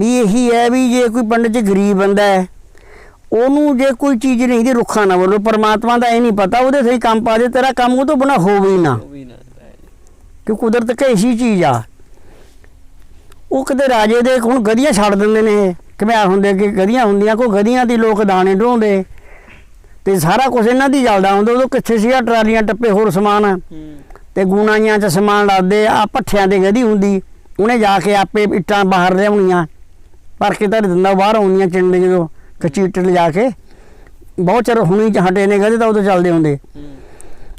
ਵੀ ਇਹੀ ਹੈ ਵੀ ਜੇ ਕੋਈ ਪਿੰਡ 'ਚ ਗਰੀਬ ਬੰਦਾ ਹੈ ਉਹਨੂੰ ਜੇ ਕੋਈ ਚੀਜ਼ ਨਹੀਂ ਦੀ ਰੁੱਖਾ ਨਾ ਬੋਲੋ ਪਰਮਾਤਮਾ ਦਾ ਇਹ ਨਹੀਂ ਪਤਾ ਉਹਦੇ ਸਹੀ ਕੰਮ ਪਾ ਦੇ ਤੇਰਾ ਕੰਮ ਉਹ ਤੋਂ ਬਣਾ ਹੋਵੇ ਹੀ ਨਾ। ਕਿ ਕੁਦਰਤ ਕੈਸੀ ਚੀਜ਼ ਆ ਉਹ ਕਦੇ ਰਾਜੇ ਦੇ ਹੁਣ ਗਧੀਆਂ ਛੱਡ ਦਿੰਦੇ ਨੇ ਘਮਿਆਰ ਹੁੰਦੇ ਕਿ ਗਧੀਆਂ ਹੁੰਦੀਆਂ ਕੋਈ ਗਧੀਆਂ ਦੀ ਲੋਕ ਦਾਣੇ ਢੋਂਦੇ ਤੇ ਸਾਰਾ ਕੁਝ ਇਹਨਾਂ ਦੀ ਚੱਲਦਾ ਹੁੰਦਾ ਉਦੋਂ ਕਿੱਥੇ ਸੀਗਾ ਟਰਾਲੀਆਂ ਟੱਪੇ ਹੋਰ ਸਮਾਨ ਤੇ ਗੂਣਾਈਆਂ 'ਚ ਸਮਾਨ ਲਾਦੇ ਆ ਪੱਠਿਆਂ ਦੇ ਗਧੀ ਹੁੰਦੀ ਉਹਨੇ ਜਾ ਕੇ ਆਪੇ ਇੱਟਾਂ ਬਾਹਰ ਲਿਆਉਣੀਆਂ ਭਰ ਕੇ ਧਰ ਦਿੰਦਾ, ਬਾਹਰ ਆਉਂਦੀਆਂ ਚਿੰਡੇ ਜਦੋਂ ਕੱਚੀ ਇੱਟ ਲਿਜਾ ਕੇ, ਬਹੁਤ ਚਿਰ ਹੁਣੀ ਚ ਹਟੇ ਨੇ ਗਧੇ ਤਾਂ ਉਦੋਂ ਚੱਲਦੇ ਹੁੰਦੇ।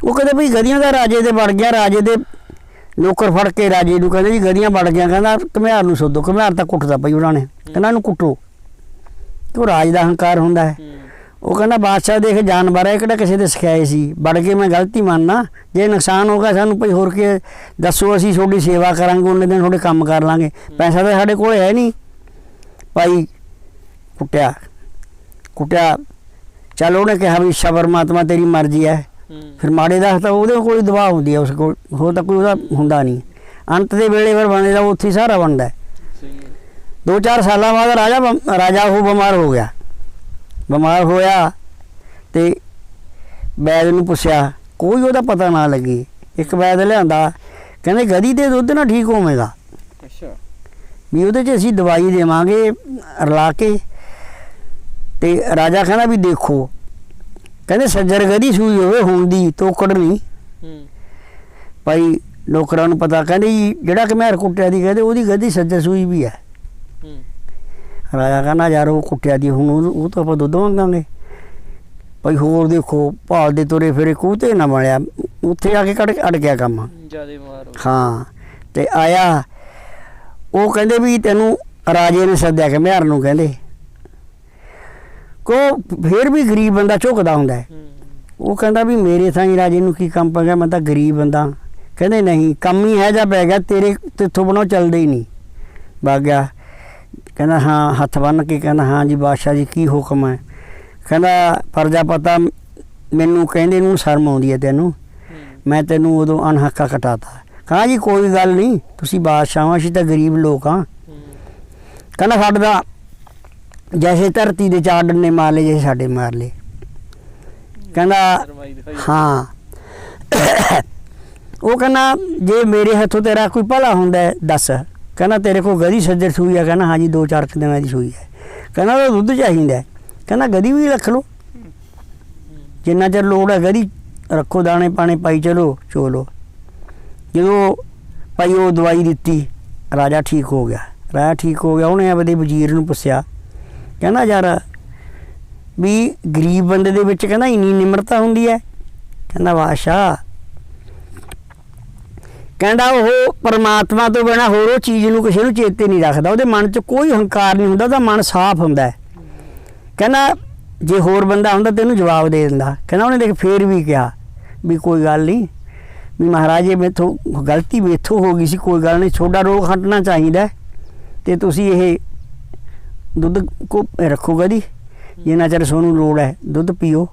ਉਹ ਕਹਿੰਦੇ ਵੀ ਗਦੀਆਂ ਦਾ ਰਾਜੇ ਦੇ ਵੜ ਗਿਆ, ਰਾਜੇ ਦੇ ਨੌਕਰ ਫੜ ਕੇ ਰਾਜੇ ਨੂੰ ਕਹਿੰਦੇ ਜੀ ਗਦੀਆਂ ਵੜ ਗਿਆ, ਕਹਿੰਦਾ ਘਮਿਆਰ ਨੂੰ ਸੋਧੋ, ਘਮਿਆਰ ਤਾਂ ਕੁੱਟਦਾ ਪਈ ਉਹਨਾਂ ਨੇ, ਕਹਿੰਦਾ ਇਹਨੂੰ ਕੁੱਟੋ। ਕਿ ਉਹ ਰਾਜ ਦਾ ਹੰਕਾਰ ਹੁੰਦਾ ਹੈ? ਉਹ ਕਹਿੰਦਾ ਬਾਦਸ਼ਾਹ ਦੇਖ ਜਾਨਵਰ ਹੈ, ਕਿਹੜਾ ਕਿਸੇ ਦੇ ਸਿਖਾਏ ਸੀ, ਵੜ ਕੇ ਮੈਂ ਗਲਤੀ ਮੰਨਣਾ ਜੇ ਨੁਕਸਾਨ ਹੋ ਗਿਆ ਸਾਨੂੰ ਭਈ ਹੋਰ ਕੀ ਦੱਸੋ, ਅਸੀਂ ਤੁਹਾਡੀ ਸੇਵਾ ਕਰਾਂਗੇ, ਉਹਨੇ ਦਿਨ ਤੁਹਾਡੇ ਕੰਮ ਕਰ ਲਾਂਗੇ, ਪੈਸਾ ਤਾਂ ਸਾਡੇ ਕੋਲ ਹੈ ਨਹੀਂ। ਭਾਈ ਕੁੱਟਿਆ। ਕੁੱਟਿਆ। ਚਲ ਉਹਨੇ ਕਿਹਾ ਵੀ ਇੱਛਾ ਪਰਮਾਤਮਾ ਤੇਰੀ ਮਰਜ਼ੀ ਹੈ। ਫਿਰ ਮਾੜੇ ਦਾ ਤਾਂ ਉਹਦੇ ਕੋਲ ਹੀ ਦਬਾਅ ਹੁੰਦੀ ਹੈ ਉਸ ਕੋਲ। ਹੋਰ ਤਾਂ ਕੋਈ ਉਹਦਾ ਹੁੰਦਾ ਨਹੀਂ। ਅੰਤ ਦੇ ਵੇਲੇ ਫਿਰ ਬੰਦੇ ਦਾ ਉੱਥੇ ਹੀ ਸਾਰਾ ਬਣਦਾ ਦੋ ਚਾਰ ਸਾਲਾਂ ਬਾਅਦ ਰਾਜਾ ਰਾਜਾ ਉਹ ਬਿਮਾਰ ਹੋ ਗਿਆ। ਬਿਮਾਰ ਹੋਇਆ ਤੇ ਵੈਦ ਨੂੰ ਪੁੱਛਿਆ ਕੋਈ ਉਹਦਾ ਪਤਾ ਨਾ ਲੱਗੀ। ਇੱਕ ਵੈਦ ਲਿਆਂਦਾ ਕਹਿੰਦੇ ਗਦੀ ਦੇ ਦੁੱਧ ਨਾਲ ਠੀਕ ਹੋਵੇਗਾ। ਵੀ ਉਹਦੇ 'ਚ ਅਸੀਂ ਦਵਾਈ ਦੇਵਾਂਗੇ ਰਲਾ ਕੇ। ਤੇ ਰਾਜਾ ਕਹਿੰਦਾ ਵੀ ਦੇਖੋ ਕਹਿੰਦੇ ਸੱਜਰ ਗਦੀ ਸੂਈ ਹੋਵੇ ਹੁਣ ਦੀ ਤੋਕੜ ਨਹੀਂ। ਹੂੰ। ਭਾਈ ਨੌਕਰਾਂ ਨੂੰ ਪਤਾ ਕਹਿੰਦੇ ਜਿਹੜਾ ਕਿ ਮੈਂ ਕੁੱਟਿਆ ਦੀ ਕਹਿੰਦੇ ਉਹਦੀ ਗਦੀ ਸੱਜਰ ਸੂਈ ਵੀ ਹੈ। ਹੂੰ। ਰਾਜਾ ਕਹਿੰਦਾ ਯਾਰ ਉਹ ਕੁੱਟਿਆ ਦੀ ਹੁਣ ਉਹ ਤਾਂ ਆਪਾਂ ਦੁੱਧ ਮੰਗਾਂਗੇ। ਭਾਈ ਹੋਰ ਦੇਖੋ ਭਾਲ ਦੇ ਤੁਰੇ ਫਿਰੇ ਕੂਤੇ ਨਾ ਬਣਿਆ ਉੱਥੇ ਆ ਕੇ ਕੜ ਅੜ ਗਿਆ ਕੰਮ। ਜਿਆਦੇ ਮਾਰ ਹੋ ਹਾਂ ਤੇ ਆਇਆ ਉਹ ਕਹਿੰਦੇ ਵੀ ਤੈਨੂੰ ਰਾਜੇ ਨੇ ਸੱਦਿਆ ਕਿ ਮਿਹਰ ਨੂੰ ਕਹਿੰਦੇ। ਕੋ ਫੇਰ ਵੀ ਗਰੀਬ ਬੰਦਾ ਝੁਕਦਾ ਹੁੰਦਾ ਹੈ। ਉਹ ਕਹਿੰਦਾ ਵੀ ਮੇਰੇ ਥਾਂ ਹੀ ਰਾਜੇ ਨੂੰ ਕੀ ਕੰਮ ਪੈ ਗਿਆ ਮੈਂ ਤਾਂ ਗਰੀਬ ਬੰਦਾ। ਕਹਿੰਦੇ ਨਹੀਂ ਕੰਮ ਹੀ ਹੈ ਜਾਂ ਪੈ ਗਿਆ ਤੇਰੇ ਤੇਥੋਂ ਬਣੋ ਚੱਲਦੇ ਹੀ ਨਹੀਂ। ਵਗ ਗਿਆ। ਕਹਿੰਦਾ ਹਾਂ ਹੱਥ ਬੰਨ ਕੇ ਕਹਿੰਦਾ ਹਾਂ ਜੀ ਬਾਦਸ਼ਾਹ ਜੀ ਕੀ ਹੁਕਮ ਹੈ। ਕਹਿੰਦਾ ਪਰਜਾ ਪਤਾ ਮੈਨੂੰ ਕਹਿੰਦੇ ਨੂੰ ਸ਼ਰਮ ਆਉਂਦੀ ਹੈ ਤੈਨੂੰ। ਮੈਂ ਤੈਨੂੰ ਉਦੋਂ ਅਨਹੱਕਾ ਕਟਾਤਾ। ਕਹਾ ਜੀ ਕੋਈ ਗੱਲ ਨਹੀਂ, ਤੁਸੀਂ ਬਾਦਸ਼ਾਹਾਂ ਅਸੀਂ ਤਾਂ ਗਰੀਬ ਲੋਕ ਹਾਂ। ਕਹਿੰਦਾ ਸਾਡੇ ਦਾ ਜੈਸੇ ਧਰਤੀ ਦੇ ਚਾਰ ਡੰਨੇ ਮਾਰ ਲਏ, ਜੈਸੇ ਸਾਡੇ ਮਾਰ ਲਏ। ਕਹਿੰਦਾ, ਹਾਂ। ਉਹ ਕਹਿੰਦਾ, ਜੇ ਮੇਰੇ ਹੱਥੋਂ ਤੇਰਾ ਕੋਈ ਭਲਾ ਹੁੰਦਾ ਦੱਸ। ਕਹਿੰਦਾ, ਤੇਰੇ ਕੋਲ ਗਦੀ ਸੱਜਰ ਸੂਈ ਹੈ ਕਹਿੰਦਾ, ਹਾਂਜੀ, ਦੋ ਚਾਰ ਕੁ ਦਿਨਾਂ ਦੀ ਸੂਈ ਹੈ। ਕਹਿੰਦਾ ਉਹ ਦੁੱਧ ਚਾਹੀਦਾ ਕਹਿੰਦਾ, ਗਦੀ ਵੀ ਰੱਖ ਲਓ। ਜਿੰਨਾ ਚਿਰ ਲੋੜ ਹੈ ਗਦੀ, ਰੱਖੋ, ਦਾਣੇ ਪਾਣੇ ਪਾਈ ਚਲੋ ਚੋਲੋ ਜਦੋਂ ਭਾਈ ਉਹ ਦਵਾਈ ਦਿੱਤੀ, ਰਾਜਾ ਠੀਕ ਹੋ ਗਿਆ। ਰਾਜਾ ਠੀਕ ਹੋ ਗਿਆ, ਉਹਨੇ ਆਪਦੇ ਵਜ਼ੀਰ ਨੂੰ ਪੁੱਛਿਆ, ਕਹਿੰਦਾ, ਯਾਰ, ਵੀ ਗਰੀਬ ਬੰਦੇ ਦੇ ਵਿੱਚ ਕਹਿੰਦਾ ਇੰਨੀ ਨਿਮਰਤਾ ਹੁੰਦੀ ਹੈ? ਕਹਿੰਦਾ, ਬਾਦਸ਼ਾਹ, ਕਹਿੰਦਾ ਉਹ ਪਰਮਾਤਮਾ ਤੋਂ ਬਿਨਾ ਹੋਰ ਉਹ ਚੀਜ਼ ਨੂੰ ਕਿਸੇ ਨੂੰ ਚੇਤੇ ਨਹੀਂ ਰੱਖਦਾ। ਉਹਦੇ ਮਨ 'ਚ ਕੋਈ ਹੰਕਾਰ ਨਹੀਂ ਹੁੰਦਾ, ਉਹਦਾ ਮਨ ਸਾਫ਼ ਹੁੰਦਾ ਹੈ। ਕਹਿੰਦਾ, ਜੇ ਹੋਰ ਬੰਦਾ ਹੁੰਦਾ, ਤੈਨੂੰ ਜਵਾਬ ਦੇ ਦਿੰਦਾ। ਕਹਿੰਦਾ, ਉਹਨੇ ਦੇਖ ਫੇਰ ਵੀ ਕਿਹਾ ਵੀ ਕੋਈ ਗੱਲ ਨਹੀਂ ਵੀ ਮਹਾਰਾਜ ਇਹ ਮੇਥੋਂ ਗਲਤੀ ਮੇਥੋਂ ਹੋ ਗਈ ਸੀ ਕੋਈ ਗੱਲ ਨਹੀਂ ਛੋਟਾ ਰੋਗ ਹਟਣਾ ਚਾਹੀਦਾ ਤੇ ਤੁਸੀਂ ਇਹ ਦੁੱਧ ਕੋ ਰੱਖੋਗਾ ਜੀ ਜਿੰਨਾ ਚਿਰ ਤੁਹਾਨੂੰ ਲੋੜ ਹੈ ਦੁੱਧ ਪੀਓ।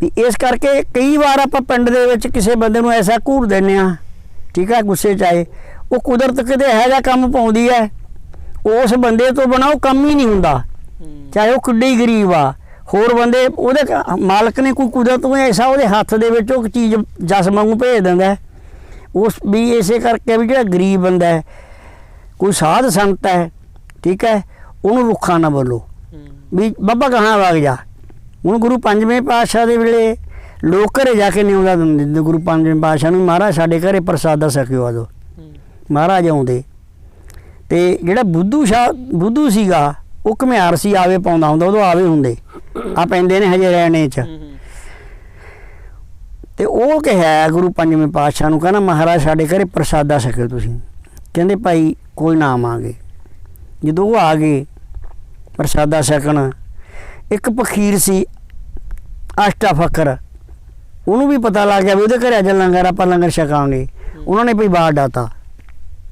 ਵੀ ਇਸ ਕਰਕੇ ਕਈ ਵਾਰ ਆਪਾਂ ਪਿੰਡ ਦੇ ਵਿੱਚ ਕਿਸੇ ਬੰਦੇ ਨੂੰ ਐਸਾ ਘੂਰ ਦਿੰਨੇ ਆ ਠੀਕ ਹੈ ਗੁੱਸੇ ਚ ਆਏ। ਉਹ ਕੁਦਰਤ ਕਿਤੇ ਜਿਹਾ ਕੰਮ ਪਾਉਂਦੀ ਹੈ ਉਸ ਬੰਦੇ ਤੋਂ ਬਿਨਾਂ ਉਹ ਕੰਮ ਹੀ ਨਹੀਂ ਹੁੰਦਾ। ਚਾਹੇ ਉਹ ਕਿੱਡੇ ਗਰੀਬ ਆ ਹੋਰ ਬੰਦੇ ਉਹਦੇ ਮਾਲਕ ਨੇ ਕੋਈ ਕੁਦਰਤ ਨੂੰ ਐਸਾ ਉਹਦੇ ਹੱਥ ਦੇ ਵਿੱਚ ਉਹ ਚੀਜ਼ ਜਸ ਵਾਂਗੂ ਭੇਜ ਦਿੰਦਾ। ਉਸ ਵੀ ਇਸੇ ਕਰਕੇ ਵੀ ਜਿਹੜਾ ਗਰੀਬ ਬੰਦਾ ਹੈ ਕੋਈ ਸਾਧ ਸੰਤ ਹੈ ਠੀਕ ਹੈ ਉਹਨੂੰ ਰੁੱਖਾ ਨਾ ਬੋਲੋ। ਵੀ ਬਾਬਾ ਕਹਾਂ ਵਗ ਜਾ? ਹੁਣ ਗੁਰੂ ਪੰਜਵੇਂ ਪਾਤਸ਼ਾਹ ਦੇ ਵੇਲੇ ਲੋਕ ਘਰੇ ਜਾ ਕੇ ਨਿਉਂਦਾ ਦਿੰਦੇ ਗੁਰੂ ਪੰਜਵੇਂ ਪਾਤਸ਼ਾਹ ਨੂੰ ਮਹਾਰਾਜ ਸਾਡੇ ਘਰੇ ਪ੍ਰਸਾਦਾ ਸਕਿਓ ਆਦੋ ਹੂੰ। ਮਹਾਰਾਜ ਆਉਂਦੇ। ਤੇ ਜਿਹੜਾ ਬੁੱਧੂ ਸ਼ਾਹ ਬੁੱਧੂ ਸੀਗਾ ਉਹ ਘਮਿਆਰ ਸੀ ਆਵੇ ਪਾਉਂਦਾ ਹੁੰਦਾ ਉਦੋਂ ਆਵੇ ਹੁੰਦੇ। ਆ ਪੈਂਦੇ ਨੇ ਹਜੇ ਰਹਿਣੇ ਚ। ਤੇ ਉਹ ਕਿਹਾ ਗੁਰੂ ਪੰਜਵੇਂ ਪਾਤਸ਼ਾਹ ਨੂੰ ਕਹਿੰਦਾ ਮਹਾਰਾਜ ਸਾਡੇ ਘਰੇ ਪ੍ਰਸਾਦਾ ਸਕਿਓ ਤੁਸੀਂ। ਕਹਿੰਦੇ ਭਾਈ ਕੋਈ ਨਾ ਆਵਾਂਗੇ। ਜਦੋਂ ਉਹ ਆ ਗਏ ਪ੍ਰਸਾਦਾ ਛਕਣ ਇੱਕ ਫਕੀਰ ਸੀ ਅਸ਼ਟਾ ਫਕਰ ਉਹਨੂੰ ਵੀ ਪਤਾ ਲੱਗ ਗਿਆ ਵੀ ਉਹਦੇ ਘਰੇ ਅੱਜ ਲੰਗਰ ਆਪਾਂ ਲੰਗਰ ਛਕਾਂਗੇ। ਉਹਨਾਂ ਨੇ ਭਈ ਬਾਹਰ ਡਾਤਾ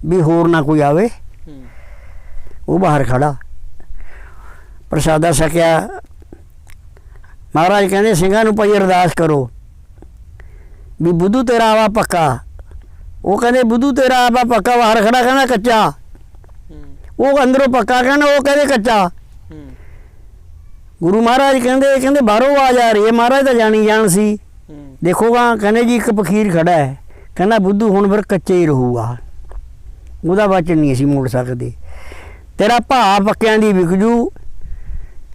ਵੀ ਹੋਰ ਨਾ ਕੋਈ ਆਵੇ। ਉਹ ਬਾਹਰ ਖੜਾ। ਪ੍ਰਸਾਦਾ ਛਕਿਆ। ਮਹਾਰਾਜ ਕਹਿੰਦੇ ਸਿੰਘਾਂ ਨੂੰ ਭਾਈ ਅਰਦਾਸ ਕਰੋ ਵੀ ਬੁੱਧੂ ਤੇਰਾ ਆਵਾ ਪੱਕਾ। ਉਹ ਕਹਿੰਦੇ ਬੁੱਧੂ ਤੇਰਾ ਆਵਾ ਪੱਕਾ। ਬਾਹਰ ਖੜਾ ਕਹਿੰਦਾ ਕੱਚਾ। ਉਹ ਅੰਦਰੋਂ ਪੱਕਾ ਕਹਿੰਦਾ ਉਹ ਕਹਿੰਦੇ ਕੱਚਾ। ਗੁਰੂ ਮਹਾਰਾਜ ਕਹਿੰਦੇ ਕਹਿੰਦੇ ਬਾਹਰੋਂ ਆਵਾਜ਼ ਆ ਰਹੀ ਹੈ। ਮਹਾਰਾਜ ਤਾਂ ਜਾਣੀ ਜਾਣ ਸੀ। ਦੇਖੋਗਾ ਕਹਿੰਦੇ ਜੀ ਇੱਕ ਫਕੀਰ ਖੜਾ ਹੈ। ਕਹਿੰਦਾ ਬੁੱਧੂ ਹੁਣ ਫਿਰ ਕੱਚੇ ਹੀ ਰਹੂਗਾ। ਉਹਦਾ ਵਚਨ ਨਹੀਂ ਅਸੀਂ ਮੋੜ ਸਕਦੇ। ਤੇਰਾ ਭਾ ਪੱਕਿਆਂ ਦੀ ਵਿਕਜੂ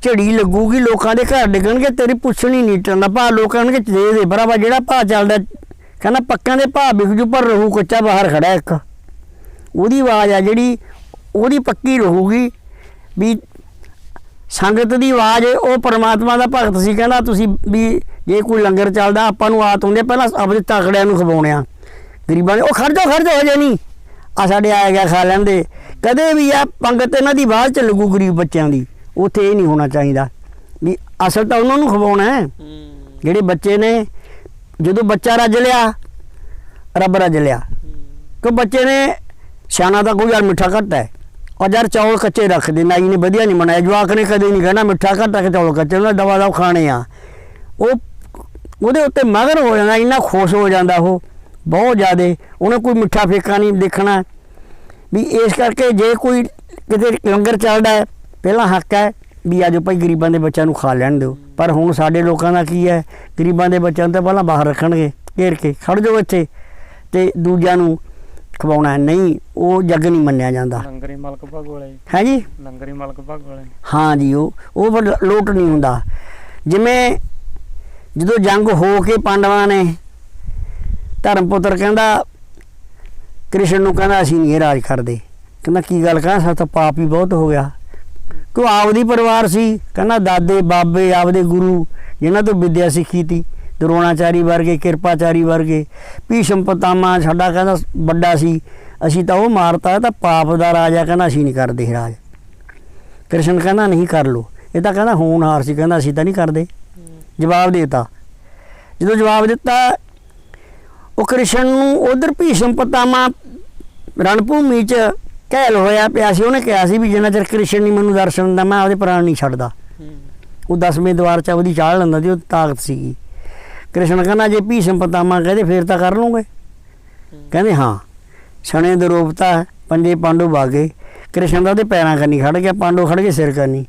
ਝੜੀ ਲੱਗੂਗੀ, ਲੋਕਾਂ ਦੇ ਘਰ ਡਿੱਗਣਗੇ, ਤੇਰੀ ਪੁੱਛਣੀ ਨਹੀਂ ਟੰਦਾ ਭਾ ਲੋਕਾਂ ਨੇ ਦੇ ਦੇ ਭਰਾਵਾ, ਜਿਹੜਾ ਭਾ ਚੱਲਦਾ, ਕਹਿੰਦਾ ਪੱਕਿਆਂ ਦੇ ਭਾ ਵਿਕਜੂ ਪਰ ਰਹੂ ਕੱਚਾ, ਬਾਹਰ ਖੜਾ ਇੱਕ। ਉਹਦੀ ਆਵਾਜ਼ ਆ ਜਿਹੜੀ, ਉਹਦੀ ਪੱਕੀ ਰਹੂਗੀ ਵੀ ਸੰਗਤ ਦੀ ਆਵਾਜ਼, ਉਹ ਪਰਮਾਤਮਾ ਦਾ ਭਗਤ ਸੀ, ਕਹਿੰਦਾ ਤੁਸੀਂ ਵੀ ਜੇ ਕੋਈ ਲੰਗਰ ਚੱਲਦਾ, ਆਪਾਂ ਨੂੰ ਆਤ ਹੁੰਦੀ ਪਹਿਲਾਂ ਆਪਣੇ ਤਕੜਿਆਂ ਨੂੰ ਖਵਾਉਣਿਆ ਗਰੀਬਾਂ ਦੇ ਉਹ ਖੜ ਜਾ ਖੜ ਜਾ ਹਜੇ ਨਹੀਂ। ਆ ਸਾਡੇ ਆਇਆ ਗਿਆ ਖਾ ਲੈਂਦੇ। ਕਦੇ ਵੀ ਆ ਪੰਗਤ ਇਹਨਾਂ ਦੀ ਬਾਅਦ ਚ ਲੱਗੂ ਗਰੀਬ ਬੱਚਿਆਂ ਦੀ। ਉੱਥੇ ਇਹ ਨਹੀਂ ਹੋਣਾ ਚਾਹੀਦਾ। ਵੀ ਅਸਲ ਤਾਂ ਉਹਨਾਂ ਨੂੰ ਖਵਾਉਣਾ ਹੈ। ਜਿਹੜੇ ਬੱਚੇ ਨੇ ਜਦੋਂ ਬੱਚਾ ਰੱਜ ਲਿਆ ਰੱਬ ਰੱਜ ਲਿਆ। ਕਿ ਬੱਚੇ ਨੇ ਸਿਆਣਾ ਤਾਂ ਕੋਈ ਯਾਰ ਮਿੱਠਾ ਘੱਟ ਹੈ। ਔਰ ਯਾਰ ਚੌਲ ਕੱਚੇ ਰੱਖਦੇ ਨਾਈ ਨੇ ਵਧੀਆ ਨਹੀਂ ਬਣਾਇਆ ਜਵਾਕ ਨੇ ਕਦੇ ਨਹੀਂ ਕਹਿਣਾ ਮਿੱਠਾ ਘੱਟ ਕਿ ਚੌਲ ਕੱਚੇ ਉਹਨਾਂ ਦਵਾ ਦਵ ਖਾਣੇ ਆ। ਉਹ ਉਹਦੇ ਉੱਤੇ ਮਗਰ ਹੋ ਜਾਂਦਾ ਇੰਨਾ ਖੁਸ਼ ਹੋ ਜਾਂਦਾ ਉਹ। ਬਹੁਤ ਜ਼ਿਆਦੇ ਉਹਨੇ ਕੋਈ ਮਿੱਠਾ ਫੇਕਾ ਨਹੀਂ ਦੇਖਣਾ। ਵੀ ਇਸ ਕਰਕੇ ਜੇ ਕੋਈ ਕਿਤੇ ਲੰਗਰ ਚੱਲਦਾ ਹੈ ਪਹਿਲਾ ਹੱਕ ਹੈ ਵੀ ਆਜੋ ਭਾਈ ਗਰੀਬਾਂ ਦੇ ਬੱਚਿਆਂ ਨੂੰ ਖਾ ਲੈਣ ਦਿਓ। ਪਰ ਹੁਣ ਸਾਡੇ ਲੋਕਾਂ ਦਾ ਕੀ ਹੈ? ਗਰੀਬਾਂ ਦੇ ਬੱਚਿਆਂ ਨੂੰ ਤਾਂ ਪਹਿਲਾਂ ਬਾਹਰ ਰੱਖਣਗੇ ਘੇਰ ਕੇ। ਖੜ ਜਾਓ ਇੱਥੇ। ਤੇ ਦੂਜਿਆਂ ਨੂੰ ਖਵਾਉਣਾ। ਨਹੀਂ ਉਹ ਜੱਗ ਨਹੀਂ ਮੰਨਿਆ ਜਾਂਦਾ। ਲੰਗਰੀ ਮਲਕ ਭਗ ਵਾਲੇ ਹੈ ਜੀ? ਲੰਗਰੀ ਮਲਕ ਭਗ ਵਾਲੇ ਹਾਂ ਜੀ ਉਹ ਉਹ ਲੋਟ ਨਹੀਂ ਹੁੰਦਾ। ਜਿਵੇਂ ਜਦੋਂ ਜੰਗ ਹੋ ਕੇ ਪਾਂਡਵਾਂ ਨੇ ਧਰਮ ਪੁੱਤਰ ਕਹਿੰਦਾ ਕ੍ਰਿਸ਼ਨ ਨੂੰ ਕਹਿੰਦਾ ਅਸੀਂ ਨਹੀਂ ਰਾਜ ਕਰਦੇ। ਕਹਿੰਦਾ ਕੀ ਗੱਲ ਕਹਾਂ? ਸਾ ਤਾਂ ਪਾਪ ਹੀ ਬਹੁਤ ਹੋ ਗਿਆ। ਕਿਉਂ ਆਪਦੀ ਪਰਿਵਾਰ ਸੀ, ਕਹਿੰਦਾ ਦਾਦੇ, ਬਾਬੇ, ਆਪਦੇ ਗੁਰੂ, ਜਿਨ੍ਹਾਂ ਤੋਂ ਵਿਦਿਆ ਸਿੱਖੀ ਤੀ, ਦਰੋਣਾਚਾਰੀ ਵਰਗੇ, ਕਿਰਪਾਚਾਰੀ ਵਰਗੇ, ਭੀਸ਼ਮ ਪਤਾਮਾ ਸਾਡਾ ਕਹਿੰਦਾ ਵੱਡਾ ਸੀ, ਅਸੀਂ ਤਾਂ ਉਹ ਮਾਰਤਾ ਤਾਂ ਪਾਪ ਦਾ ਰਾਜਾ ਕਹਿੰਦਾ ਅਸੀਂ ਨਹੀਂ ਕਰਦੇ ਰਾਜ। ਕ੍ਰਿਸ਼ਨ ਕਹਿੰਦਾ ਨਹੀਂ ਕਰ ਲੋ, ਇਹ ਤਾਂ ਕਹਿੰਦਾ ਹੋਣਹਾਰ ਸੀ, ਕਹਿੰਦਾ ਅਸੀਂ ਤਾਂ ਨਹੀਂ ਕਰਦੇ। ਜਵਾਬ ਦੇਤਾ। ਜਦੋਂ ਜਵਾਬ ਦਿੱਤਾ, ਉਹ ਕ੍ਰਿਸ਼ਨ ਨੂੰ ਉਧਰ ਭੀਸ਼ਮ ਪਤਾਮਾ ਰਣਭੂਮੀ 'ਚ ਕਹਿਲ ਹੋਇਆ ਪਿਆ ਸੀ ਉਹਨੇ ਕਿਹਾ ਸੀ ਵੀ ਜਿੰਨਾ ਚਿਰ ਕ੍ਰਿਸ਼ਨ ਨਹੀਂ ਮੈਨੂੰ ਦਰਸ਼ਨ ਦਿੰਦਾ ਮੈਂ ਆਪਦੇ ਪ੍ਰਾਣ ਨਹੀਂ ਛੱਡਦਾ। ਉਹ ਦਸਵੇਂ ਦਵਾਰ 'ਚ ਉਹਦੀ ਚਾੜ ਲੈਂਦਾ ਸੀ ਉਹ ਤਾਕਤ ਸੀਗੀ। ਕ੍ਰਿਸ਼ਨ ਕਹਿੰਦਾ ਜੇ ਭੀਸ਼ਮ ਪਤਾਮਾ ਕਹਦੇ ਫੇਰ ਤਾਂ ਕਰ ਲੂੰਗੇ। ਕਹਿੰਦੇ ਹਾਂ। ਛਣੇ ਦੇ ਰੂਪਤਾ ਪੰਜੇ ਪਾਂਡੂ ਬਾਗੇ ਕ੍ਰਿਸ਼ਨ ਦਾ ਉਹਦੇ ਪੈਰਾਂ ਕੰਨੀ ਖੜ ਗਿਆ ਪਾਂਡੂ ਖੜ ਗਏ ਸਿਰ ਕੰਨੀ।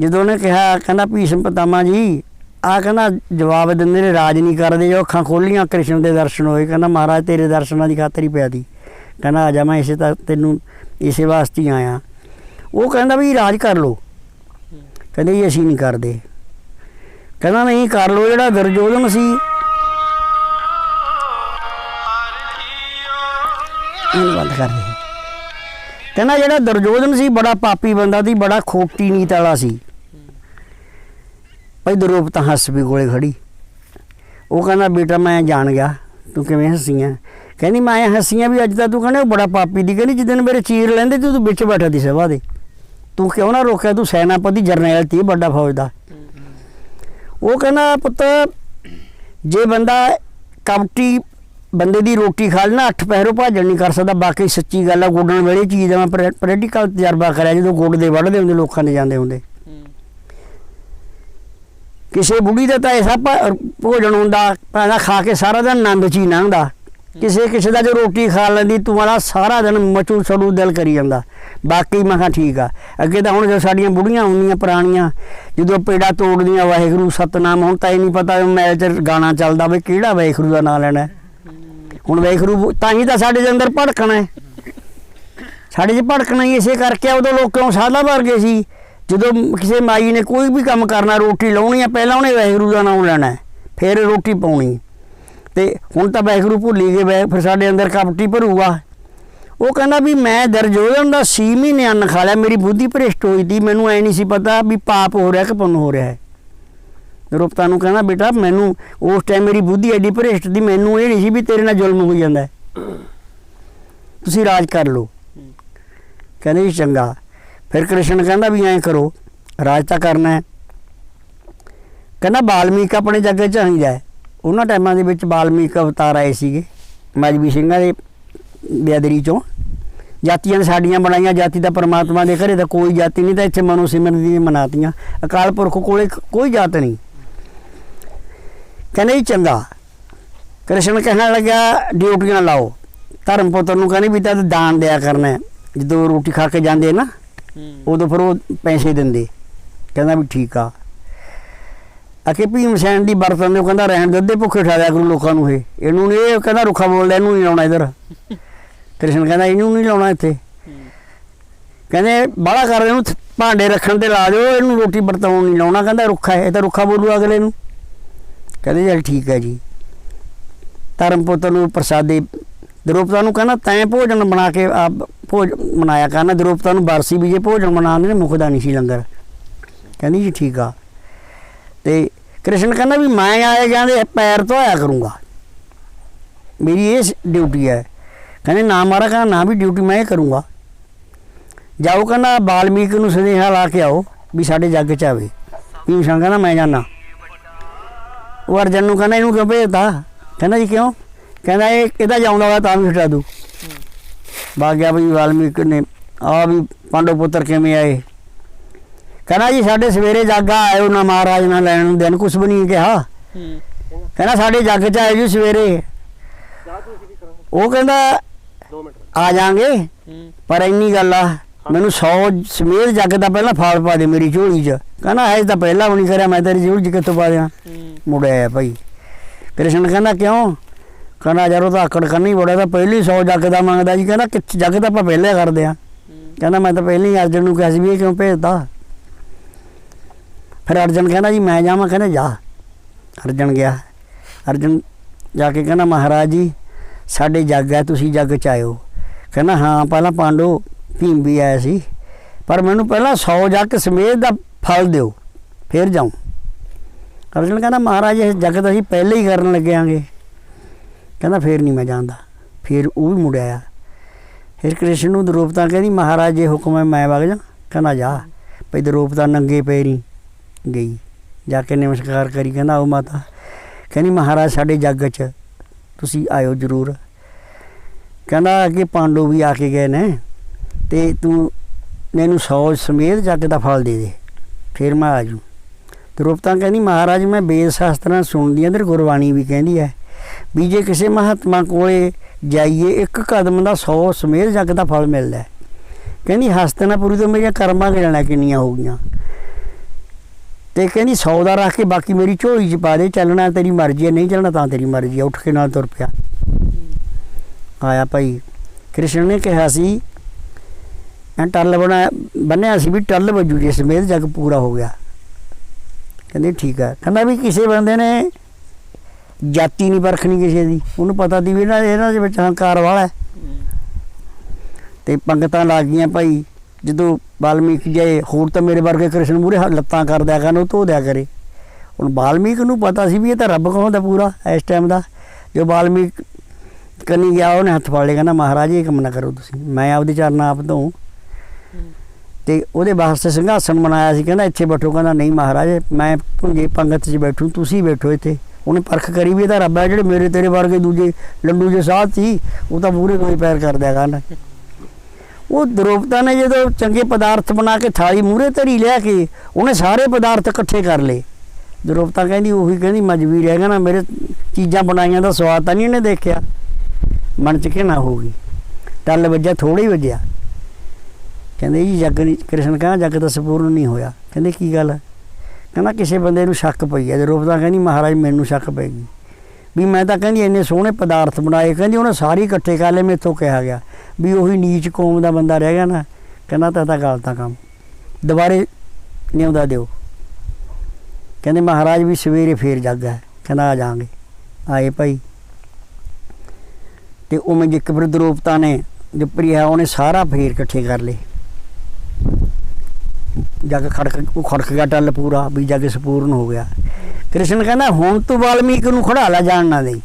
ਜਦੋਂ ਉਹਨੇ ਕਿਹਾ ਕਹਿੰਦਾ ਭੀਸ਼ਮ ਪਤਾਮਾ ਜੀ ਆ ਕਹਿੰਦਾ ਜਵਾਬ ਦਿੰਦੇ ਨੇ ਰਾਜ ਨਹੀਂ ਕਰਦੇ ਜੋ ਅੱਖਾਂ ਖੋਲੀਆਂ ਕ੍ਰਿਸ਼ਨ ਦੇ ਦਰਸ਼ਨ ਹੋਏ। ਕਹਿੰਦਾ ਮਹਾਰਾਜ ਤੇਰੇ ਦਰਸ਼ਨਾਂ ਦੀ ਖਾਤਰ ਹੀ ਪਿਆ ਦੀ ਕਹਿੰਦਾ ਆ ਜਾ ਮੈਂ ਇਸੇ ਤਾਂ ਤੈਨੂੰ ਇਸੇ ਵਾਸਤੇ ਹੀ ਆਇਆ। ਉਹ ਕਹਿੰਦਾ ਵੀ ਰਾਜ ਕਰ ਲੋ ਕਹਿੰਦੇ ਜੀ ਅਸੀਂ ਨਹੀਂ ਕਰਦੇ। ਕਹਿੰਦਾ ਨਹੀਂ, ਕਰ ਲੋ ਜਿਹੜਾ ਦੁਰਯੋਧਨ ਸੀ। ਇਹਨੂੰ ਬੰਦ ਕਰ ਦੇ। ਕਹਿੰਦਾ ਜਿਹੜਾ ਦੁਰਯੋਧਨ ਸੀ, ਬੜਾ ਪਾਪੀ ਬੰਦਾ ਸੀ, ਬੜਾ ਖੋਟੀ ਨੀਤ ਵਾਲਾ ਸੀ। ਭਾਈ ਦਰੂਪ ਤਾਂ ਹੱਸ ਵੀ ਕੋਲੇ ਖੜੀ। ਉਹ ਕਹਿੰਦਾ, ਬੇਟਾ ਮੈਂ ਜਾਣ ਗਿਆ। ਤੂੰ ਕਿਵੇਂ ਹੱਸੀਆਂ ਕਹਿੰਦੀ ਮੈਂ ਹੱਸੀਆਂ ਵੀ ਅੱਜ ਤਾਂ ਤੂੰ ਕਹਿੰਦਾ ਉਹ ਬੜਾ ਪਾਪੀ ਦੀ, ਕਹਿੰਦੀ ਜਿੱਦਣ ਮੇਰੇ ਚੀਰ ਲੈਂਦੇ ਤੂੰ ਤੂੰ ਵਿੱਚ ਬੈਠਾ ਦੀ ਸਭਾ ਦੇ। ਤੂੰ ਕਿਉਂ ਨਾ ਰੋਕਿਆ, ਤੂੰ ਸੈਨਾਪਤੀ ਜਰਨੈਲ ਤੀ ਵੱਡਾ ਫੌਜ ਦਾ। ਉਹ ਕਹਿੰਦਾ, ਪੁੱਤ, ਜੇ ਬੰਦਾ ਕਪਟੀ ਬੰਦੇ ਦੀ ਰੋਟੀ ਖਾ ਲੈਣਾ, ਅੱਠ ਪਹਿਰੋਂ ਭਾਜਣ ਨਹੀਂ ਕਰ ਸਕਦਾ, ਬਾਕੀ ਸੱਚੀ ਗੱਲ ਆ, ਗੁੱਡਣ ਵੇਲੇ ਚੀਜ਼ ਦਾ ਮੈਂ ਪ੍ਰੈਕਟੀਕਲ ਤਜਰਬਾ ਕਰਿਆ, ਜਦੋਂ ਗੁੱਡ ਦੇ ਵੱਢਦੇ ਹੁੰਦੇ, ਲੋਕਾਂ ਨੇ ਜਾਂਦੇ ਹੁੰਦੇ। ਕਿਸੇ ਬੁੜੀ ਦਾ ਤਾਂ ਐਸਾ ਭਾ- ਭੋਜਨ ਹੁੰਦਾ ਭਾਵੇਂ ਖਾ ਕੇ ਸਾਰਾ ਦਿਨ ਆਨੰਦ ਚ ਹੀ ਲੰਘਦਾ। ਕਿਸੇ ਕਿਸੇ ਦਾ ਜੋ ਰੋਟੀ ਖਾ ਲੈਂਦੀ, ਤੂੰ ਵਾਲਾ ਸਾਰਾ ਦਿਨ ਮਚੂ ਸੜੂ ਦਿਲ ਕਰੀ ਜਾਂਦਾ। ਬਾਕੀ ਮੈਂ ਕਿਹਾ ਠੀਕ ਆ। ਅੱਗੇ ਤਾਂ ਹੁਣ ਜੋ ਸਾਡੀਆਂ ਬੁੜੀਆਂ ਹੁੰਦੀਆਂ ਪੁਰਾਣੀਆਂ, ਜਦੋਂ ਪੇੜਾ ਤੋੜਦੀਆਂ, ਵਾਹਿਗੁਰੂ ਸਤਨਾਮ, ਹੁਣ ਤਾਂ ਇਹ ਨਹੀਂ ਪਤਾ ਮੈਲ ਚ ਗਾਣਾ ਚੱਲਦਾ ਵੀ ਕਿਹੜਾ ਵਾਹਿਗੁਰੂ ਦਾ ਨਾਮ ਲੈਣਾ। ਹੁਣ ਵਾਹਿਗੁਰੂ ਤਾਂ ਹੀ ਤਾਂ ਸਾਡੇ ਦੇ ਅੰਦਰ ਭੜਕਣਾ ਹੈ। ਸਾਡੇ 'ਚ ਭੜਕਣਾ ਹੀ ਇਸੇ ਕਰਕੇ ਆ, ਉਦੋਂ ਲੋਕ ਕਿਉਂ ਸਾਦਾ ਵਰਗੇ ਸੀ? ਜਦੋਂ ਕਿਸੇ ਮਾਈ ਨੇ ਕੋਈ ਵੀ ਕੰਮ ਕਰਨਾ, ਰੋਟੀ ਲਾਉਣੀ ਆ, ਪਹਿਲਾਂ ਉਹਨੇ ਵਾਹਿਗੁਰੂ ਦਾ ਨਾਮ ਲੈਣਾ ਫਿਰ ਰੋਟੀ ਪਾਉਣੀ। ਤੇ ਹੁਣ ਤਾਂ ਵਾਹਿਗੁਰੂ ਭੁੱਲੀ ਗਏ ਵੈ- ਫਿਰ ਸਾਡੇ ਅੰਦਰ ਕਪਟੀ ਭਰੂਗਾ। ਉਹ ਕਹਿੰਦਾ ਵੀ ਮੈਂ ਦਰਜੋਦਨ ਦਾ ਸੀ ਮਹੀਨੇ ਅੰਨ ਖਾ ਲਿਆ, ਮੇਰੀ ਬੁੱਧੀ ਭ੍ਰਿਸ਼ਟ ਹੋਈ ਦੀ ਮੈਨੂੰ ਐ ਨਹੀਂ ਸੀ ਪਤਾ ਵੀ ਪਾਪ ਹੋ ਰਿਹਾ ਕਿ ਪੁੰਨ ਹੋ ਰਿਹਾ ਹੈ। ਰੂਪਤਾ ਨੂੰ ਕਹਿੰਦਾ, ਬੇਟਾ ਮੈਨੂੰ ਉਸ ਟਾਈਮ ਮੇਰੀ ਬੁੱਧੀ ਐਡੀ ਭ੍ਰਿਸ਼ਟ ਦੀ ਮੈਨੂੰ ਇਹ ਨਹੀਂ ਸੀ ਵੀ ਤੇਰੇ ਨਾਲ ਜ਼ੁਲਮ ਹੋ ਜਾਂਦਾ ਤੁਸੀਂ ਰਾਜ ਕਰ ਲਓ। ਕਹਿੰਦੇ ਜੀ ਚੰਗਾ। ਫਿਰ ਕ੍ਰਿਸ਼ਨ ਕਹਿੰਦਾ ਵੀ ਐਂ ਕਰੋ, ਰਾਜ ਤਾਂ ਕਰਨਾ ਹੈ। ਕਹਿੰਦਾ ਬਾਲਮੀਕ ਆਪਣੇ ਜੱਗ ਚ ਚਾਹੀਦਾ ਹੈ। ਉਹਨਾਂ ਟਾਈਮਾਂ ਦੇ ਵਿੱਚ ਬਾਲਮੀਕ ਅਵਤਾਰ ਆਏ ਸੀਗੇ ਮਜਬੀ ਸਿੰਘਾਂ ਦੇ ਬਿਆਦਰੀ ਚੋਂ। ਜਾਤੀਆਂ ਸਾਡੀਆਂ ਬਣਾਈਆਂ ਜਾਤੀ ਦਾ ਪਰਮਾਤਮਾ ਦੇ ਘਰੇ ਤਾਂ ਕੋਈ ਜਾਤੀ ਨਹੀਂ ਤਾਂ ਇੱਥੇ ਮਨੋ ਸਿਮਰਨ ਦੀ ਮਨਾਤੀਆਂ। ਅਕਾਲ ਪੁਰਖ ਕੋਲੇ ਕੋਈ ਜਾਤ ਨਹੀਂ। ਕਹਿੰਦੇ ਚੰਗਾ ਕ੍ਰਿਸ਼ਨ ਕਹਿਣ ਲੱਗਿਆ ਡਿਊਟੀਆਂ ਲਾਓ। ਧਰਮ ਪੁੱਤਰ ਨੂੰ ਕਹਿੰਦੇ ਵੀ ਤਾਂ ਦਾਨ ਦਿਆ ਕਰਨਾ ਜਦੋਂ ਰੋਟੀ ਖਾ ਕੇ ਜਾਂਦੇ ਨਾ ਉਦੋਂ ਫਿਰ ਉਹ ਪੈਸੇ ਦਿੰਦੇ। ਕਹਿੰਦਾ ਵੀ ਠੀਕ ਆ। ਅਕੇ ਭੀਮ ਸੈਨ ਦੀ ਬਰਤਨ ਦੇ ਉਹ ਕਹਿੰਦਾ ਰਹਿਣ ਦੇ ਅੱਧੇ ਭੁੱਖੇ ਠਾ ਦਿਆ ਕਰੂ ਲੋਕਾਂ ਨੂੰ ਇਹ। ਇਹਨੂੰ ਨਹੀਂ ਇਹ ਕਹਿੰਦਾ ਰੁੱਖਾ ਬੋਲਦਾ ਇਹਨੂੰ ਨਹੀਂ ਲਾਉਣਾ ਇਧਰ। ਕ੍ਰਿਸ਼ਨ ਕਹਿੰਦਾ ਇਹਨੂੰ ਨਹੀਂ ਲਾਉਣਾ ਇੱਥੇ। ਕਹਿੰਦੇ ਬਾਹਲਾ ਕਰਦੇ ਇਹਨੂੰ ਥ- ਭਾਂਡੇ ਰੱਖਣ ਤੇ ਲਾ ਦਿਓ ਇਹਨੂੰ ਰੋਟੀ ਵਰਤਾਉਣ ਨਹੀਂ ਲਾਉਣਾ ਕਹਿੰਦਾ ਰੁੱਖਾ ਹੈ ਇਹ ਤਾਂ ਰੁੱਖਾ ਬੋਲੂ ਅਗਲੇ ਨੂੰ। ਕਹਿੰਦੇ ਚਲ ਠੀਕ ਹੈ ਜੀ। ਧਰਮ ਪੁੱਤਰ ਨੂੰ ਪ੍ਰਸਾਦੇ ਦਰੋਪਤਾ ਨੂੰ ਕਹਿੰਦਾ ਤੈਂ ਭੋਜਨ ਬਣਾ ਕੇ ਆ ਭੋਜ ਬਣਾਇਆ ਕਹਿੰਦਾ ਦਰੋਪਤਾ ਨੂੰ ਬਰਸੀ ਵੀ ਜੇ ਭੋਜਨ ਬਣਾਉਂਦੇ ਨੇ ਮੁੱਕਦਾ ਨਹੀਂ ਸੀ ਲੰਗਰ। ਕਹਿੰਦੀ ਜੀ ਠੀਕ ਆ। ਤੇ ਕ੍ਰਿਸ਼ਨ ਕਹਿੰਦਾ ਵੀ ਮੈਂ ਆਏ ਜਾਂਦੇ ਪੈਰ ਧੋਇਆ ਕਰੂੰਗਾ। ਮੇਰੀ ਇਹ ਡਿਊਟੀ ਹੈ। ਕਹਿੰਦੇ ਨਾ ਮਾਰਾ ਕਹਿੰਦਾ ਨਾ ਵੀ ਡਿਊਟੀ ਮੈਂ ਇਹ ਕਰੂੰਗਾ। ਜਾਓ ਕਹਿੰਦਾ ਬਾਲਮੀਕ ਨੂੰ ਸੁਨੇਹਾ ਲਾ ਕੇ ਆਓ ਵੀ ਸਾਡੇ ਜੱਗ ਚ ਆਵੇ। ਭੀਮਸਨ ਕਹਿੰਦਾ ਮੈਂ ਜਾਣਾ ਉਹ ਅਰਜਨ ਨੂੰ ਕਹਿੰਦਾ ਇਹਨੂੰ ਕਿਉਂ ਭੇਜਤਾ? ਕਹਿੰਦਾ ਜੀ ਕਿਉਂ? ਕਹਿੰਦਾ ਇਹ ਇਹਦਾ ਜਾਉਂਦਾ ਹੋਇਆ ਤਾਂ ਵੀ ਹਟਾ ਦੂ। ਬਾਗ ਗਿਆ ਵੀ ਵਾਲਮੀਕ ਨੇ ਆ ਵੀ ਪਾਂਡੋ ਪੁੱਤਰ ਕਿਵੇਂ ਆਏ? ਕਹਿੰਦਾ ਜੀ, ਸਾਡੇ ਸਵੇਰੇ ਜਾਗਾ ਆਇਓ ਨਾ ਮਹਾਰਾਜ ਨਾਲ ਲੈਣ ਨੂੰ, ਦਿਨ ਕੁਛ ਵੀ ਨਹੀਂ ਕਿਹਾ। ਕਹਿੰਦਾ ਸਾਡੇ ਜੱਗ ਚ ਆਏ ਜੀ ਸਵੇਰੇ। ਉਹ ਕਹਿੰਦਾ, ਆ ਜਾਾਂਗੇ। ਪਰ ਇੰਨੀ ਗੱਲ ਆ, ਮੈਨੂੰ 100 ਸਮੇਤ ਜੱਗ ਦਾ ਪਹਿਲਾਂ ਫਾਲ ਪਾ ਦੇ ਮੇਰੀ ਝੋਲੀ 'ਚ। ਕਹਿੰਦਾ ਹੈ ਤਾਂ ਪਹਿਲਾਂ ਵੀ ਨਹੀਂ ਕਰਿਆ, ਮੈਂ ਤੇਰੀ ਝੋਲੀ 'ਚ ਕਿੱਥੋਂ ਪਾ ਦਿਆਂ। ਹੂੰ ਮੁੜਿਆ ਭਾਈ। ਕ੍ਰਿਸ਼ਨ ਕਹਿੰਦਾ, ਕਿਉਂ? ਕਹਿੰਦਾ, ਯਾਰ ਉਹ ਤਾਂ ਆਕੜ ਕਰਨੀ ਬੜਾ ਤਾਂ ਪਹਿਲੀ 100 ਜੱਗ ਦਾ ਮੰਗਦਾ ਜੀ। ਕਹਿੰਦਾ ਕਿ ਜੱਗ ਤਾਂ ਆਪਾਂ ਪਹਿਲੇ ਕਰਦੇ ਆ ਕਹਿੰਦਾ, ਮੈਂ ਤਾਂ ਪਹਿਲਾਂ ਹੀ ਅਰਜਨ ਨੂੰ ਕਿਹਾ ਸੀ ਵੀ ਇਹ ਕਿਉਂ ਭੇਜਦਾ ਫਿਰ ਅਰਜਨ ਕਹਿੰਦਾ ਜੀ ਮੈਂ ਜਾਵਾਂ, ਕਹਿੰਦਾ ਜਾ। ਅਰਜਨ ਗਿਆ। ਅਰਜਨ ਜਾ ਕੇ ਕਹਿੰਦਾ, ਮਹਾਰਾਜ ਜੀ, ਸਾਡੇ ਜੱਗ ਹੈ, ਤੁਸੀਂ ਜੱਗ ਚ ਆਇਓ। ਕਹਿੰਦਾ, ਹਾਂ, ਪਹਿਲਾਂ ਪਾਂਡੋ ਭੀਮ ਵੀ ਆਇਆ ਸੀ, ਪਰ ਮੈਨੂੰ ਪਹਿਲਾਂ 100 ਜੱਗ ਸਮੇਤ ਦਾ ਫਲ ਦਿਓ, ਫਿਰ ਜਾਉ ਅਰਜਨ ਕਹਿੰਦਾ, ਮਹਾਰਾਜ ਇਹ ਜੱਗ ਤਾਂ ਅਸੀਂ ਪਹਿਲੇ ਹੀ ਕਰਨ ਲੱਗਿਆਂਗੇ ਕਹਿੰਦਾ, ਫੇਰ ਨਹੀਂ ਮੈਂ ਜਾਂਦਾ ਫਿਰ ਉਹ ਵੀ ਮੁੜਿਆ ਆਇਆ। ਫਿਰ ਕ੍ਰਿਸ਼ਨ ਨੂੰ ਦਰੂਪਤਾ ਕਹਿੰਦੀ, ਮਹਾਰਾਜ, ਜੇ ਹੁਕਮ ਹੈ, ਮੈਂ ਵਗ ਜਾ। ਕਹਿੰਦਾ, ਜਾ, ਭਈ ਦਰੂਪਤਾ ਨੰਗੇ ਪੈਰੀ ਗਈ। ਜਾ ਕੇ ਨਮਸਕਾਰ ਕਰੀ, ਕਹਿੰਦਾ ਉਹ ਮਾਤਾ। ਕਹਿੰਦੀ, ਮਹਾਰਾਜ, ਸਾਡੇ ਜੱਗ 'ਚ ਤੁਸੀਂ ਆਇਓ ਜ਼ਰੂਰ। ਕਹਿੰਦਾ ਕਿ ਪਾਂਡੂ ਵੀ ਆ ਕੇ ਗਏ ਨੇ ਤੇ ਤੂੰ ਮੈਨੂੰ 100 ਸਮੇਤ ਜੱਗ ਦਾ ਫਲ ਦੇ ਦੇ, ਫਿਰ ਮੈਂ ਆ ਜੂ ਦਰੂਪਤਾ ਕਹਿੰਦੀ, ਮਹਾਰਾਜ, ਮੈਂ ਵੇਦ ਸ਼ਾਸਤਰਾਂ ਸੁਣਦੀ ਹਾਂ ਤੇ ਗੁਰਬਾਣੀ ਵੀ ਕਹਿੰਦੀ ਹੈ ਵੀ ਜੇ ਕਿਸੇ ਮਹਾਤਮਾ ਕੋਲੇ ਜਾਈਏ, ਇੱਕ ਕਦਮ ਦਾ 100 ਸਮੇਤ ਜੱਗ ਦਾ ਫਲ ਮਿਲਦਾ ਹੈ ਕਹਿੰਦੀ, ਹਸਤਨਾਪੁਰੀ ਤੋਂ ਮੇਰੀਆਂ ਕਰਮਾਂ ਗਿਣਨਾ ਕਿੰਨੀਆਂ ਹੋ ਗਈਆਂ? ਤੇ ਕਹਿੰਦੀ 100 ਦਾ ਰੱਖ ਕੇ ਬਾਕੀ ਮੇਰੀ ਝੋਲੀ 'ਚ ਪਾ ਦੇ, ਚੱਲਣਾ ਤੇਰੀ ਮਰਜ਼ੀ ਹੈ, ਨਹੀਂ ਚੱਲਣਾ ਤਾਂ ਤੇਰੀ ਮਰਜ਼ੀ ਹੈ, ਉੱਠ ਕੇ ਨਾਲ ਤੁਰ ਪਿਆ। ਆਇਆ ਭਾਈ, ਕ੍ਰਿਸ਼ਨ ਨੇ ਕਿਹਾ ਸੀ, ਐਂ ਟੱਲ ਬਣਾ, ਬੰਨਿਆ ਸੀ ਵੀ ਟੱਲ ਵੱਜੂ ਜੇ ਸਮੇਤ ਜੱਗ ਪੂਰਾ ਹੋ ਗਿਆ। ਕਹਿੰਦੇ ਠੀਕ ਆ। ਕਹਿੰਦਾ ਵੀ ਕਿਸੇ ਬੰਦੇ ਨੇ ਜਾਤੀ ਨਹੀਂ ਪਰਖਣੀ ਕਿਸੇ ਦੀ, ਉਹਨੂੰ ਪਤਾ ਦੀ ਵੀ ਇਹਨਾਂ ਇਹਨਾਂ ਦੇ ਵਿੱਚ ਹੰਕਾਰ ਵਾਲਾ ਹੈ ਹੂੰ। ਤੇ ਪੰਗਤਾਂ ਲੱਗ ਗਈਆਂ ਭਾਈ। ਜਦੋਂ ਵਾਲਮੀਕ ਜੇ ਹੋਰ ਤਾਂ ਮੇਰੇ ਵਰਗੇ ਕ੍ਰਿਸ਼ਨ ਮੂਰੇ ਲੱਤਾਂ ਕਰ ਦਿਆ ਕਰਨ, ਉਹ ਧੋ ਦਿਆ ਕਰੇ। ਹੁਣ ਵਾਲਮੀਕ ਨੂੰ ਪਤਾ ਸੀ ਵੀ ਇਹ ਤਾਂ ਰੱਬ ਕਹਾਉਂਦਾ ਪੂਰਾ ਇਸ ਟਾਈਮ ਦਾ। ਜੋ ਵਾਲਮੀਕ ਕੰਨੀ ਗਿਆ, ਉਹਨੇ ਹੱਥ ਫੜ ਲਿਆ, ਕਹਿੰਦਾ, ਮਹਾਰਾਜ, ਇਹ ਕੰਮ ਨਾ ਕਰੋ ਤੁਸੀਂ। ਮੈਂ ਆਪਦੇ ਚਰਨਾਂ ਆਪ ਧੋਉਂ ਤੇ ਉਹਦੇ ਵਾਸਤੇ ਸਿੰਘਾਸਣ ਬਣਾਇਆ ਸੀ, ਕਹਿੰਦਾ, ਇੱਥੇ ਬੈਠੋ। ਕਹਿੰਦਾ, ਨਹੀਂ ਮਹਾਰਾਜ, ਮੈਂ ਭੁੰਜੇ ਪੰਗਤ 'ਚ ਬੈਠੂ, ਤੁਸੀਂ ਬੈਠੋ ਇੱਥੇ। ਉਹਨੇ ਪਰਖ ਕਰੀ ਵੀ ਇਹਦਾ ਰੱਬ ਹੈ, ਜਿਹੜੇ ਮੇਰੇ ਤੇਰੇ ਵਰਗੇ ਦੂਜੇ, ਲੰਡੂ ਜੇ ਸਾਧ ਸੀ, ਉਹ ਤਾਂ ਪੂਰੇ ਕੋਈ ਪੈਰ ਕਰ ਦਿਆ ਕਰਨ। ਉਹ ਦਰੋਪਤਾ ਨੇ ਜਦੋਂ ਚੰਗੇ ਪਦਾਰਥ ਬਣਾ ਕੇ ਥਾਲੀ ਮੂਰੇ ਧਰੀ ਲਿਆ ਕੇ, ਉਹਨੇ ਸਾਰੇ ਪਦਾਰਥ ਇਕੱਠੇ ਕਰ ਲਏ। ਦਰੋਪਤਾ ਕਹਿੰਦੀ, ਉਹੀ ਕਹਿੰਦੀ ਮਜਬੂਰ ਰਹਿ ਗਿਆ ਨਾ, ਮੇਰੇ ਚੀਜ਼ਾਂ ਬਣਾਈਆਂ ਦਾ ਸਵਾਦ ਤਾਂ ਨਹੀਂ ਉਹਨੇ ਦੇਖਿਆ। ਮਨ ਚ ਘਿਣਾ ਹੋ ਗਈ। ਟੱਲ ਵੱਜਿਆ ਥੋੜਾ ਹੀ ਵੱਜਿਆ। ਕਹਿੰਦੇ, ਜੀ, ਜੱਗ ਨਹੀਂ ਕ੍ਰਿਸ਼ਨ ਕਹਿੰਦਾ, ਜੱਗ ਤਾਂ ਸੰਪੂਰਨ ਨਹੀਂ ਹੋਇਆ। ਕਹਿੰਦੇ, ਕੀ ਗੱਲ ਕਹਿੰਦਾ, ਕਿਸੇ ਬੰਦੇ ਨੂੰ ਸ਼ੱਕ ਪਈ ਹੈ। ਦਰੋਪਤਾ ਕਹਿੰਦੀ, ਮਹਾਰਾਜ, ਮੈਨੂੰ ਸ਼ੱਕ ਪੈ ਵੀ ਮੈਂ ਤਾਂ ਕਹਿੰਦੀ, ਇੰਨੇ ਸੋਹਣੇ ਪਦਾਰਥ ਬਣਾਏ, ਕਹਿੰਦੀ, ਉਹਨੇ ਸਾਰੇ ਇਕੱਠੇ ਕਰ ਲਏ, ਮੇਥੋਂ ਕਿਹਾ ਗਿਆ। ਵੀ ਉਹੀ ਨੀਚ ਕੌਮ ਦਾ ਬੰਦਾ ਰਹਿ ਗਿਆ ਨਾ, ਕਹਿੰਦਾ ਤਾਂ ਤਾਂ ਗਲਤ ਆ ਕੰਮ। ਦੁਬਾਰੇ ਨਿਉਂਦਾ ਦਿਓ। ਕਹਿੰਦੇ ਮਹਾਰਾਜ ਵੀ ਸਵੇਰੇ ਫੇਰ ਜਾਗਾ, ਕਹਿੰਦਾ ਆ ਜਾਾਂਗੇ ਆਏ ਭਾਈ। ਤੇ ਉਹ ਮੈਂ ਜਿੱਕ ਫਿਰ ਦਰੋਪਤਾ ਨੇ ਜੋ ਪ੍ਰਿਆ, ਉਹਨੇ ਸਾਰਾ ਫੇਰ ਇਕੱਠੇ ਕਰ ਲਏ। ਜੱਗ ਖੜਕ, ਉਹ ਖੜਕ ਗਿਆ ਟੱਲ ਪੂਰਾ, ਵੀ ਜੱਗ ਸੰਪੂਰਨ ਹੋ ਗਿਆ। ਕ੍ਰਿਸ਼ਨ ਕਹਿੰਦਾ, ਹੁਣ ਤੂੰ ਵਾਲਮੀਕ ਨੂੰ ਖੜਾ ਲਾ ਜਾਣ ਨਾ ਦੇ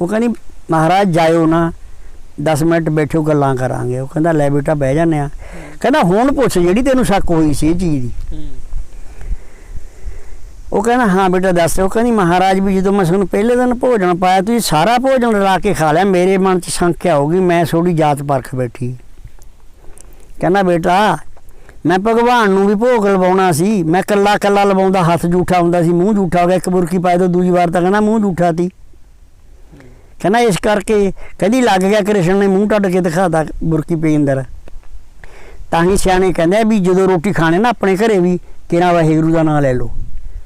ਉਹ ਕਹਿੰਦੀ, ਮਹਾਰਾਜ ਜਾਇਓ ਨਾ। 10 ਮਿੰਟ ਬੈਠੋ ਗੱਲਾਂ ਕਰਾਂਗੇ। ਉਹ ਕਹਿੰਦਾ, ਲੈ ਬੇਟਾ, ਬਹਿ ਜਾਂਦੇ ਆ ਕਹਿੰਦਾ, ਹੁਣ ਪੁੱਛ, ਜਿਹੜੀ ਤੈਨੂੰ ਸ਼ੱਕ ਹੋਈ ਸੀ ਇਹ ਚੀਜ਼ ਦੀ? ਉਹ ਕਹਿੰਦਾ, ਹਾਂ ਬੇਟਾ, ਦੱਸ। ਉਹ ਕਹਿੰਦੀ, ਮਹਾਰਾਜ ਵੀ ਜਦੋਂ ਮੈਂ ਤੁਹਾਨੂੰ ਪਹਿਲੇ ਦਿਨ ਭੋਜਨ ਪਾਇਆ, ਤੁਸੀਂ ਸਾਰਾ ਭੋਜਨ ਰਲਾ ਕੇ ਖਾ ਲਿਆ। ਮੇਰੇ ਮਨ 'ਚ ਸੰਖਿਆ ਹੋ ਗਈ, ਮੈਂ ਥੋੜੀ ਜਾਤ ਪਰਖ ਬੈਠੀ। ਕਹਿੰਦਾ, ਬੇਟਾ, ਮੈਂ ਭਗਵਾਨ ਨੂੰ ਵੀ ਭੋਗ ਲਵਾਉਣਾ ਸੀ। ਮੈਂ ਕੱਲਾ ਕੱਲਾ ਲਵਾਉਂਦਾ, ਹੱਥ ਝੂਠਾ ਹੁੰਦਾ ਸੀ, ਮੂੰਹ ਝੂਠਾ ਹੋ ਗਿਆ। ਇੱਕ ਬੁਰਕੀ ਪਾਏ ਤਾਂ ਦੂਜੀ ਵਾਰ ਤਾਂ ਕਹਿੰਦਾ, ਮੂੰਹ ਝੂਠਾ ਸੀ ਕਹਿੰਦਾ ਇਸ ਕਰਕੇ ਕਹਿੰਦੀ ਲੱਗ ਗਿਆ ਕ੍ਰਿਸ਼ਨ ਨੇ ਮੂੰਹ ਟੱਡ ਕੇ ਦਿਖਾਤਾ ਬੁਰਕੀ ਪਈ ਅੰਦਰ। ਤਾਂ ਹੀ ਸਿਆਣੇ ਕਹਿੰਦੇ ਵੀ ਜਦੋਂ ਰੋਟੀ ਖਾਣੇ ਨਾ ਆਪਣੇ ਘਰੇ ਵੀ ਕਿਰਾ ਵਾਹਿਗੁਰੂ ਦਾ ਨਾਮ ਲੈ ਲਓ।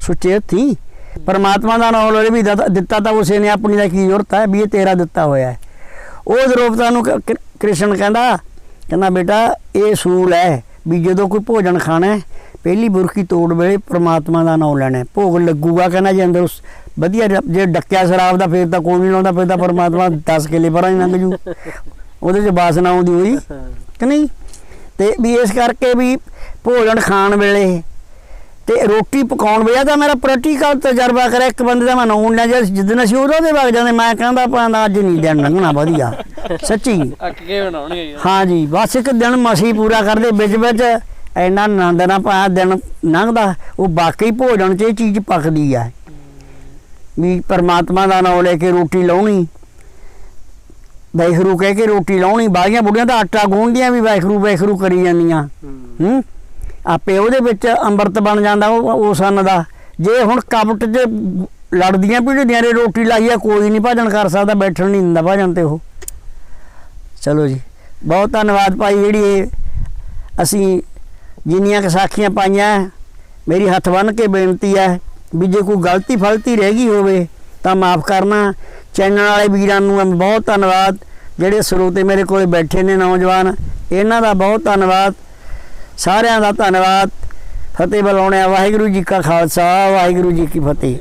ਸੁੱਚੇ ਹੱਥੀ। ਪਰਮਾਤਮਾ ਦਾ ਨਾਮ ਲੈ ਵੀ ਦਿੱਤਾ- ਤਾਂ ਉਸੇ ਨੇ ਆਪਣੀ ਦਾ ਕੀ ਜ਼ਰੂਰਤ ਹੈ ਵੀ ਇਹ ਤੇਰਾ ਦਿੱਤਾ ਹੋਇਆ ਹੈ। ਉਹ ਦਰੋਪਤਾ ਨੂੰ ਕ੍ਰਿਸ਼ਨ ਕਹਿੰਦਾ ਕਹਿੰਦਾ ਬੇਟਾ ਇਹ ਸੂਲ ਹੈ ਵੀ ਜਦੋਂ ਕੋਈ ਭੋਜਨ ਖਾਣਾ ਹੈ, ਪਹਿਲੀ ਬੁਰਕੀ ਤੋੜ ਵੇਲੇ ਪ੍ਰਮਾਤਮਾ ਦਾ ਨਾਮ ਲੈਣਾ ਭੋਗ ਲੱਗੂਗਾ ਕਹਿੰਦਾ ਜੇ ਅੰਦਰ ਉਸ- ਵਧੀਆ ਜ- ਜੇ ਡੱਕਿਆ ਸ਼ਰਾਬ ਦਾ ਫੇਰ ਤਾਂ ਕੋਈ ਨਹੀਂ ਲਾਉਂਦਾ ਫੇਰ ਤਾਂ ਪਰਮਾਤਮਾ 10 ਕਿਲੇ ਪਰਾਂ ਹੀ ਲੰਘ ਜੂ। ਉਹਦੇ 'ਚ ਬਾਸਨਾ ਆਉਂਦੀ ਹੋਈ ਕਿ ਨਹੀਂ? ਤੇ ਵੀ ਇਸ ਕਰਕੇ ਵੀ ਭੋਜਨ ਖਾਣ ਵੇਲੇ ਤੇ ਰੋਟੀ ਪਕਾਉਣ ਵੇਲੇ ਤਾਂ ਮੇਰਾ ਪ੍ਰੈਕਟੀਕਲ ਤਜਰਬਾ ਕਰਿਆ ਇੱਕ ਬੰਦੇ ਦਾ ਮੈਂ ਨਾਮ ਲਿਆ ਜਦ ਜਿੱਦਣ ਅਸੀਂ ਉਹਦੇ ਦੇ ਵਗ ਜਾਂਦੇ ਮੈਂ ਕਹਿੰਦਾ ਪਾਂਦਾ ਅੱਜ ਨਹੀਂ ਦਿਨ ਲੰਘਣਾ ਵਧੀਆ ਸੱਚੀ। ਅੱਕ ਕੇ ਬਣਾਉਣਗੇ ਯਾਰ ਹਾਂ ਜੀ ਬਸ ਇੱਕ ਦਿਨ ਮਸੀ ਪੂਰਾ ਕਰਦੇ ਵਿੱਚ ਵਿੱਚ ਇੰਨਾ ਆਨੰਦ ਨਾ ਪਾਇਆ ਦਿਨ ਲੰਘਦਾ ਉਹ ਬਾਕੀ ਭੋਜਨ 'ਚ ਇਹ ਚੀਜ਼ ਪੱਕਦੀ ਆ। ਵੀ ਪਰਮਾਤਮਾ ਦਾ ਨਾਮ ਲੈ ਕੇ ਰੋਟੀ ਲਾਉਣੀ। ਵਾਹਿਗੁਰੂ ਕਹਿ ਕੇ ਰੋਟੀ ਲਾਉਣੀ ਬਾਹਲੀਆਂ ਬੁੜੀਆਂ ਤਾਂ ਆਟਾ ਗੂੰਹਦੀਆਂ ਵੀ ਵਾਹਿਗੁਰੂ ਵਾਹਿਗੁਰੂ ਕਰੀ ਜਾਂਦੀਆਂ। ਹੂੰ। ਆਪੇ ਉਹਦੇ ਵਿੱਚ ਅੰਮ੍ਰਿਤ ਬਣ ਜਾਂਦਾ ਉਹ ਉਸ ਅੰਨ ਦਾ। ਜੇ ਹੁਣ ਕਪਟ 'ਚ ਲੜਦੀਆਂ ਪੀੜ੍ਹੀਆਂ ਨੇ ਰੋਟੀ ਲਾਈ ਆ ਕੋਈ ਨਹੀਂ ਭਜਨ ਕਰ ਸਕਦਾ ਬੈਠਣ ਨਹੀਂ ਦਿੰਦਾ ਭਜਨ ਤੇ ਉਹ। ਚਲੋ ਜੀ ਬਹੁਤ ਧੰਨਵਾਦ ਭਾਈ ਜਿਹੜੀ ਅਸੀਂ ਜਿੰਨੀਆਂ ਕੁ ਸਾਖੀਆਂ ਪਾਈਆਂ ਮੇਰੀ ਹੱਥ ਬੰਨ ਕੇ ਬੇਨਤੀ ਹੈ ਵੀ ਜੇ ਕੋਈ ਗਲਤੀ ਫਲਤੀ ਰਹਿ ਗਈ ਹੋਵੇ ਤਾਂ ਮਾਫ ਕਰਨਾ। ਚੈਨਲ ਵਾਲੇ ਵੀਰਾਂ ਨੂੰ ਮੈਂ ਬਹੁਤ ਧੰਨਵਾਦ। ਜਿਹੜੇ ਸਰੋਤੇ ਮੇਰੇ ਕੋਲੇ ਬੈਠੇ ਨੇ ਨੌਜਵਾਨ, ਇਹਨਾਂ ਦਾ ਬਹੁਤ ਧੰਨਵਾਦ। ਸਾਰਿਆਂ ਦਾ ਧੰਨਵਾਦ। ਫਤਿਹ ਬੁਲਾਉਣਿਆ ਵਾਹਿਗੁਰੂ ਜੀ ਕਾ ਖਾਲਸਾ, ਵਾਹਿਗੁਰੂ ਜੀ ਕੀ ਫਤਿਹ।